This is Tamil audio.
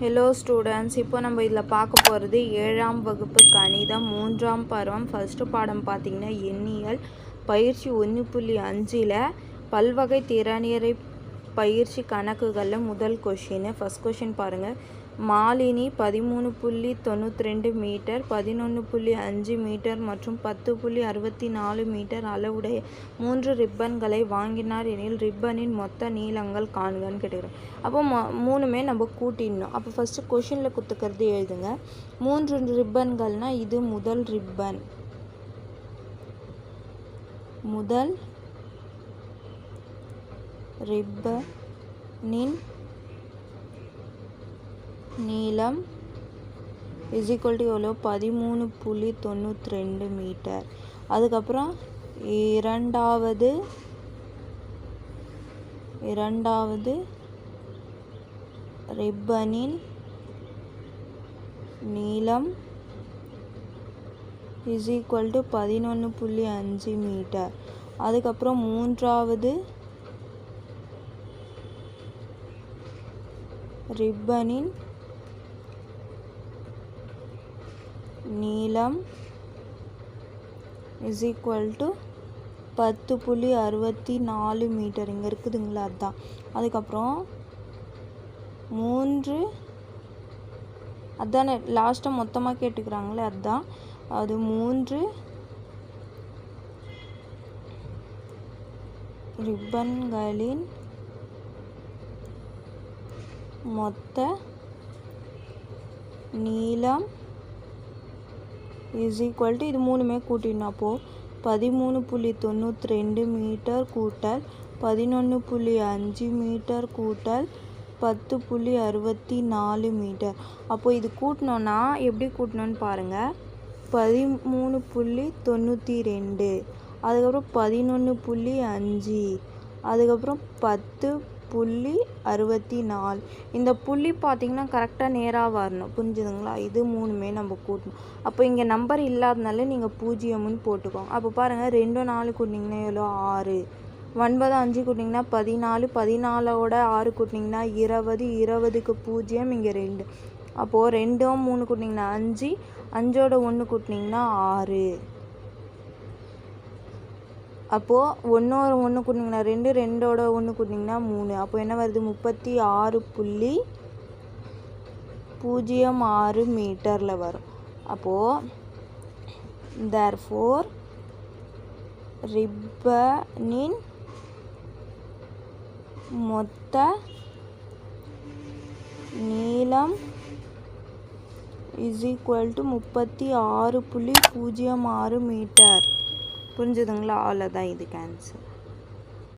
ஹலோ ஸ்டூடெண்ட்ஸ் இப்போ நம்ம இதில் பார்க்க போகிறது ஏழாம் வகுப்பு கணிதம் மூன்றாம் பருவம் ஃபஸ்ட்டு பாடம் பார்த்திங்கன்னா எண்ணியல் பயிற்சி ஒன்று புள்ளி அஞ்சில் பல்வகை திறனியரை பயிற்சி கணக்குகளில் முதல் கொஷின் ஃபஸ்ட் கொஷின் பாருங்கள் மாலினி பதிமூணு புள்ளி தொண்ணூற்றி ரெண்டு மீட்டர் பதினொன்று புள்ளி அஞ்சு மீட்டர் மற்றும் பத்து புள்ளி அறுபத்தி நாலு மீட்டர் அளவுடைய மூன்று ரிப்பன்களை வாங்கினார் எனில் ரிப்பனின் மொத்த நீளங்கள் காண்கன்னு கேட்டுக்கிறோம் அப்போ மொ மூணுமே நம்ம கூட்டிடணும். அப்போ ஃபஸ்ட்டு கொஷினில் குத்துக்கிறது எழுதுங்க. மூன்று ரிப்பன்கள்னால் இது முதல் ரிப்பன். முதல் ரிப்பனின் நீளம் இஸ் ஈக்குவல் டு எவ்வளோ பதிமூணு புள்ளி தொண்ணூற்றி ரெண்டு மீட்டர். அதுக்கப்புறம் இரண்டாவது இரண்டாவது ரிப்பனின் நீளம் இஸ் ஈக்குவல் டு பதினொன்று புள்ளி அஞ்சு மீட்டர். அதுக்கப்புறம் மூன்றாவது ரிப்பனின் நீளம் இஸ் ஈக்குவல் டு பத்து புள்ளி அறுபத்தி நாலு மீட்டர் இங்கே இருக்குதுங்களா அதுதான் அதுக்கப்புறம் மூன்று அதானே லாஸ்ட்டாக மொத்தமாக கேட்டுக்கிறாங்களே அதுதான் அது மூன்று ரிப்பன்களின் மொத்த நீளம் இஸ் ஈக்குவல் டு இது மூணுமே கூட்டிடணும் பதிமூணு புள்ளி தொண்ணூற்றி ரெண்டு மீட்டர் கூட்டல் பதினொன்று புள்ளி அஞ்சு மீட்டர் கூட்டல் பத்து புள்ளி அறுபத்தி நாலு மீட்டர். அப்போது இது கூட்டினோன்னா எப்படி கூட்டணும்னு பாருங்கள் பதிமூணு புள்ளி தொண்ணூற்றி ரெண்டு. அதுக்கப்புறம் பதினொன்று புள்ளி அஞ்சு. அதுக்கப்புறம் பத்து புள்ளி அறுபத்தி நாலு. இந்த புள்ளி பார்த்திங்கன்னா கரெக்டாக நேராக வரணும். புரிஞ்சுதுங்களா? இது மூணுமே நம்ம கூட்டணும். அப்போ இங்கே நம்பர் இல்லாதனால நீங்கள் பூஜ்ஜியம்னு போட்டுக்கோங்க. அப்போ பாருங்கள் ரெண்டு நாலு கூட்டிங்கன்னா எவ்வளோ? ஆறு. ஒன்பது அஞ்சு கூட்டிங்கன்னா பதினாலு. பதினாலோட ஆறு கூட்டிங்கன்னா இருபது. இருபதுக்கு பூஜ்ஜியம் இங்கே ரெண்டு. அப்போது ரெண்டும் மூணு கூட்டிங்கன்னா அஞ்சு. அஞ்சோட ஒன்று கூட்டிங்கன்னா ஆறு. அப்போது ஒன்றோட ஒன்று கூட்டிங்கன்னா ரெண்டு ரெண்டோட ஒன்று கூட்டிங்கன்னா மூணு. அப்போ என்ன வருது? முப்பத்தி ஆறு புள்ளி பூஜ்ஜியம் ஆறு மீட்டரில் வரும். அப்போது தேர் ஃபோர் ரிப்பனின் மொத்த நீளம் இஸ் ஈக்குவல் டு முப்பத்தி ஆறு புள்ளி பூஜ்ஜியம் ஆறு மீட்டர். புரிஞ்சுதுங்களா? அவ்வளோதான் இதுக்கு ஆன்சர்